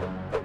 Thank you.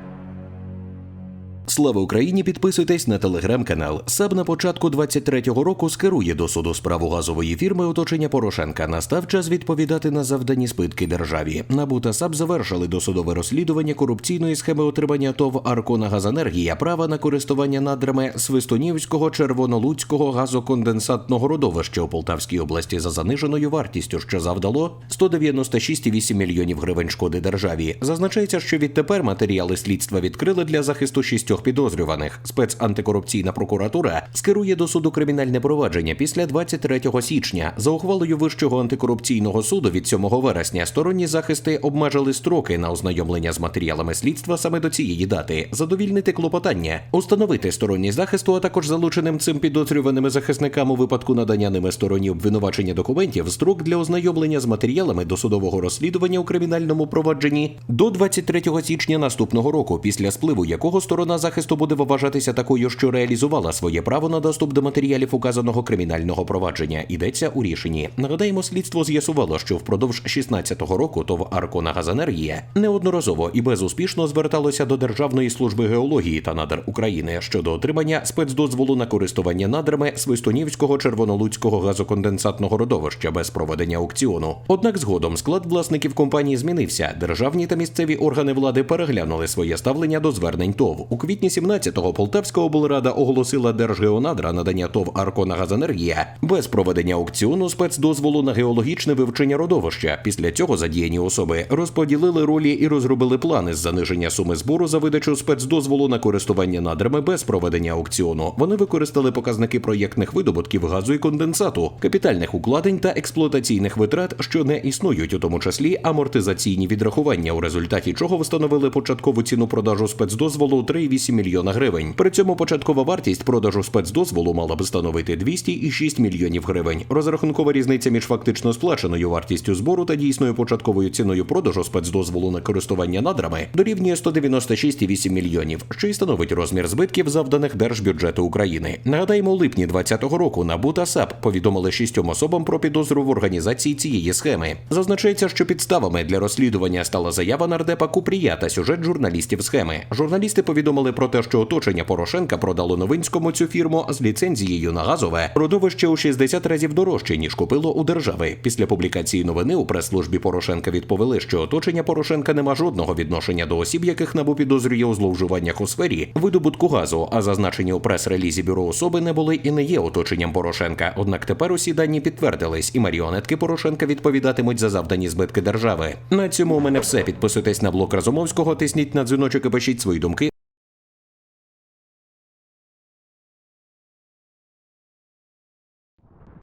Слава Україні! Підписуйтесь на телеграм-канал. САБ на початку 23-го року скерує до суду справу газової фірми оточення Порошенка. Настав час відповідати на завдані спитки державі. НАБУ та САБ завершили досудове розслідування корупційної схеми отримання ТОВ Аркона Газенергія права на користування надрами Свистонівського червонолуцького газоконденсатного родовища у Полтавській області за заниженою вартістю, що завдало 196,8 мільйонів гривень шкоди державі. Зазначається, що відтепер матеріали слідства відкрили для захисту шістьох підозрюваних. Спецантикорупційна прокуратура скерує до суду кримінальне провадження після 23 січня. За ухвалою Вищого антикорупційного суду від 7 вересня сторонні захисти обмежили строки на ознайомлення з матеріалами слідства саме до цієї дати, задовільнити клопотання, установити сторонність захисту, а також залученим цим підозрюваними захисникам у випадку надання ними стороні обвинувачення документів строк для ознайомлення з матеріалами досудового розслідування у кримінальному провадженні до 23 січня наступного року, після спливу якого сторона захисту буде вважатися такою, що реалізувала своє право на доступ до матеріалів указаного кримінального провадження. Йдеться у рішенні. Нагадаємо, слідство з'ясувало, що впродовж 16-го року ТОВ Аркона Газенергія неодноразово і безуспішно зверталося до Державної служби геології та надр України щодо отримання спецдозволу на користування надрами Свистунівського червонолуцького газоконденсатного родовища без проведення аукціону. Однак згодом склад власників компанії змінився. Державні та місцеві органи влади переглянули своє ставлення до звернень ТОВ. У квітні 17-го Полтавська облрада оголосила Держгеонадра надання ТОВ Аркона Газенергія без проведення аукціону спецдозволу на геологічне вивчення родовища. Після цього задіяні особи розподілили ролі і розробили плани з заниження суми збору за видачу спецдозволу на користування надрами без проведення аукціону. Вони використали показники проєктних видобутків газу і конденсату, капітальних укладень та експлуатаційних витрат, що не існують, у тому числі амортизаційні відрахування, у результаті чого встановили початкову ціну продажу спецдозволу 3,8 мільйона гривень. При цьому початкова вартість продажу спецдозволу мала би становити 206 мільйонів гривень. Розрахункова різниця між фактично сплаченою вартістю збору та дійсною початковою ціною продажу спецдозволу на користування надрами дорівнює 196,8 мільйонів, що й становить розмір збитків, завданих держбюджету України. Нагадаємо, у липні 2020 року НАБУ та САП повідомили шістьом особам про підозру в організації цієї схеми. Зазначається, що підставами для розслідування стала заява нардепа Купрія та сюжет журналістів схеми. Журналісти повідомили про те, що оточення Порошенка продало Новинському цю фірму з ліцензією на газове родовище у 60 разів дорожче ніж купило у держави. Після публікації новини у прес-службі Порошенка відповіли, що оточення Порошенка не має жодного відношення до осіб, яких набу підозрює у зловживаннях у сфері видобутку газу. А зазначені у прес-релізі бюро особи не були і не є оточенням Порошенка. Однак тепер усі дані підтвердились, і маріонетки Порошенка відповідатимуть за завдані збитки держави. На цьому у мене все. Підписуйтесь на блог Разумовського, тисніть на дзвіночок і пишіть свої думки